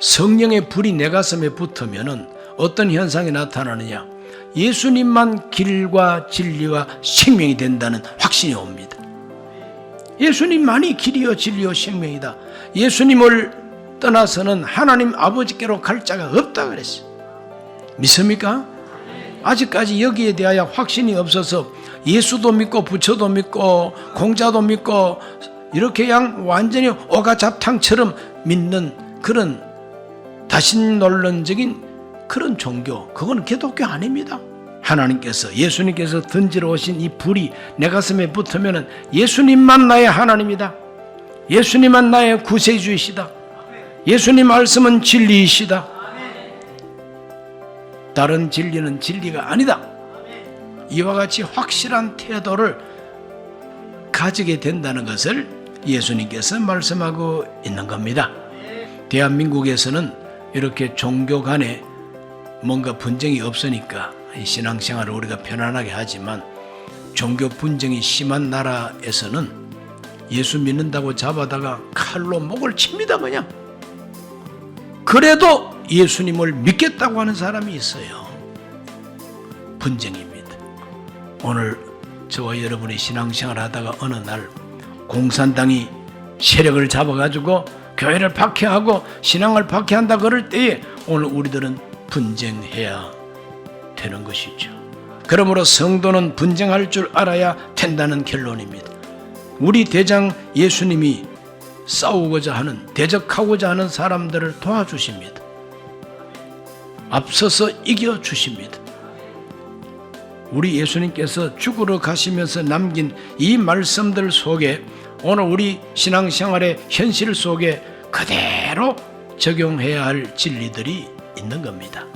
성령의 불이 내 가슴에 붙으면은 어떤 현상이 나타나느냐? 예수님만 길과 진리와 생명이 된다는 확신이 옵니다. 예수님만이 길이요 진리요 생명이다. 예수님을 떠나서는 하나님 아버지께로 갈 자가 없다 그랬어요. 믿습니까? 아직까지 여기에 대하여 확신이 없어서 예수도 믿고 부처도 믿고 공자도 믿고 이렇게 그냥 완전히 오가잡탕처럼 믿는 그런 다신논론적인 그런 종교 그건 기독교 아닙니다. 하나님께서 예수님께서 던지러 오신 이 불이 내 가슴에 붙으면은 예수님만 나의 하나님이다. 예수님만 나의 구세주이시다. 예수님 말씀은 진리이시다. 다른 진리는 진리가 아니다. 이와 같이 확실한 태도를 가지게 된다는 것을 예수님께서 말씀하고 있는 겁니다. 대한민국에서는 이렇게 종교 간에 뭔가 분쟁이 없으니까 이 신앙생활을 우리가 편안하게 하지만 종교 분쟁이 심한 나라에서는 예수 믿는다고 잡아다가 칼로 목을 칩니다 그냥. 그래도 예수님을 믿겠다고 하는 사람이 있어요. 분쟁입니다. 오늘 저와 여러분이 신앙생활 하다가 어느 날 공산당이 세력을 잡아가지고 교회를 박해하고 신앙을 박해한다 그럴 때에 오늘 우리들은 분쟁해야 되는 것이죠. 그러므로 성도는 분쟁할 줄 알아야 된다는 결론입니다. 우리 대장 예수님이 싸우고자 하는 대적하고자 하는 사람들을 도와주십니다. 앞서서 이겨 주십니다. 우리 예수님께서 죽으러 가시면서 남긴 이 말씀들 속에 오늘 우리 신앙생활의 현실 속에 그대로 적용해야 할 진리들이 있는 겁니다.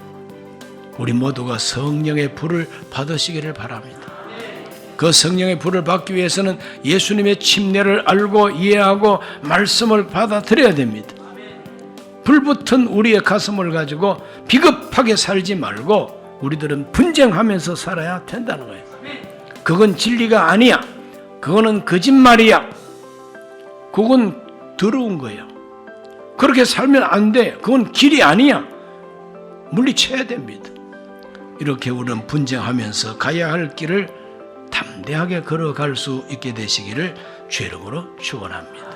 우리 모두가 성령의 불을 받으시기를 바랍니다. 그 성령의 불을 받기 위해서는 예수님의 침례를 알고 이해하고 말씀을 받아들여야 됩니다. 불붙은 우리의 가슴을 가지고 비겁하게 살지 말고 우리들은 분쟁하면서 살아야 된다는 거예요. 그건 진리가 아니야. 그거는 거짓말이야. 그건 더러운 거예요. 그렇게 살면 안 돼. 그건 길이 아니야. 물리쳐야 됩니다. 이렇게 우리는 분쟁하면서 가야 할 길을 담대하게 걸어갈 수 있게 되시기를 죄 이름으로 축원합니다.